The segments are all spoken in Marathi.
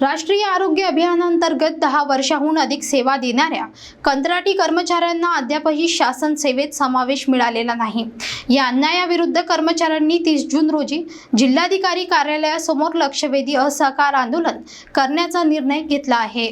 राष्ट्रीय आरोग्य अभियानांतर्गत दहा वर्षाहून अधिक सेवा देणाऱ्या कंत्राटी कर्मचाऱ्यांना अद्यापही शासन सेवेत समावेश मिळालेला नाही. या अन्यायाविरुद्ध कर्मचाऱ्यांनी तीस जून रोजी जिल्हाधिकारी कार्यालयासमोर लक्षवेधी असहकार आंदोलन करण्याचा निर्णय घेतला आहे.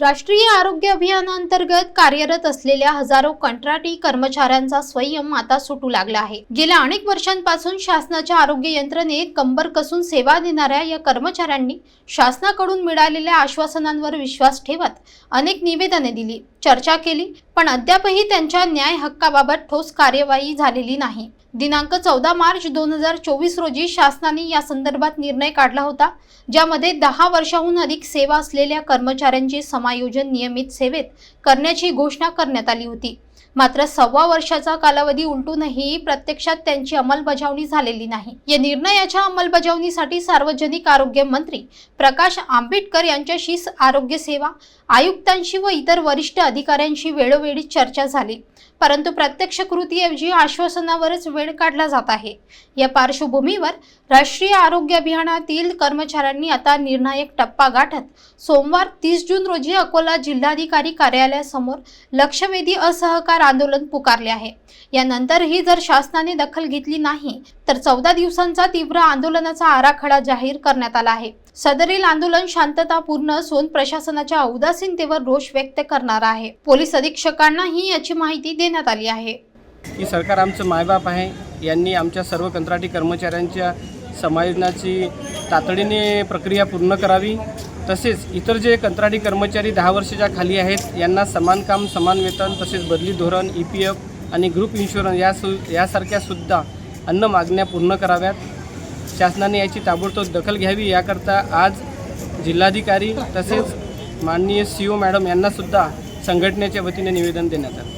राष्ट्रीय आरोग्य अभियानांतर्गत कार्यरत असलेल्या हजारो कंत्राटी कर्मचाऱ्यांचा स्वयं आता सुटू लागला आहे. गेल्या अनेक वर्षांपासून शासनाच्या आरोग्य यंत्रणेत कंबर कसून सेवा देणाऱ्या या कर्मचाऱ्यांनी शासनाकडून मिळालेल्या आश्वासनांवर विश्वास ठेवत अनेक निवेदने दिली. चर्चा केली पण अद्यापही त्यांच्या न्याय हक्काबाबत ठोस कार्यवाही झालेली नाही. दिनांक चौदा मार्च दोन हजार चोवीस रोजी शासनाने या संदर्भात निर्णय काढला होता ज्यामध्ये दहा वर्षाहून अधिक सेवा असलेल्या कर्मचाऱ्यांचे समायोजन नियमित सेवेत करण्याची घोषणा करण्यात आली होती. मात्र सव्वा वर्षाचा कालावधी उलटूनही प्रत्यक्षात त्यांची अंमलबजावणी झालेली नाही. या निर्णयाच्या अंमलबजावणीसाठी सार्वजनिक आरोग्य मंत्री प्रकाश आंबेडकर यांच्याशी आरोग्य सेवा आयुक्तांशी व इतर वरिष्ठ अधिकाऱ्यांशी वेळोवेळी चर्चा झाली. परंतु प्रत्यक्ष कृतीऐवजी आश्वासनावरच वेळ काढला जात आहे. या पार्श्वभूमीवर राष्ट्रीय आरोग्य अभियानातील कर्मचाऱ्यांनी आता निर्णायक टप्पा गाठत सोमवार तीस जून रोजी अकोला जिल्हाधिकारी कार्यालयासमोर लक्षवेधी असहकार आंदोलन पुकारले आहे. यानंतरही जर शासनाने दखल घेतली नाही तर चौदा दिवसांचा तीव्र आंदोलनाचा आराखडा जाहीर करण्यात आला आहे. सदरील आंदोलन शांततापूर्ण असून प्रशासनाच्या उदासीनतेवर रोष व्यक्त करणार आहे. पोलीस अधीक्षकांनाही याची माहिती देण्यात आली आहे. की सरकार आमचं मायबाप आहे. यांनी आमच्या सर्व कंत्राटी कर्मचाऱ्यांच्या समायोजनाची तातडीने प्रक्रिया पूर्ण करावी. तसेच इतर जे कंत्राटी कर्मचारी दहा वर्षाच्या खाली आहेत यांना समान काम समान वेतन तसेच बदली धोरण ई पी एफ आणि ग्रुप इन्शुरन्स या सु यासारख्या सुद्धा अन्न मागण्या पूर्ण कराव्यात. शासनाने याची ताबडतोब दखल घ्यावी. याकरता आज जिल्हाधिकारी तसेच माननीय सी ओ मॅडम यांनासुद्धा संघटनेच्या वतीने निवेदन देण्यात आलं.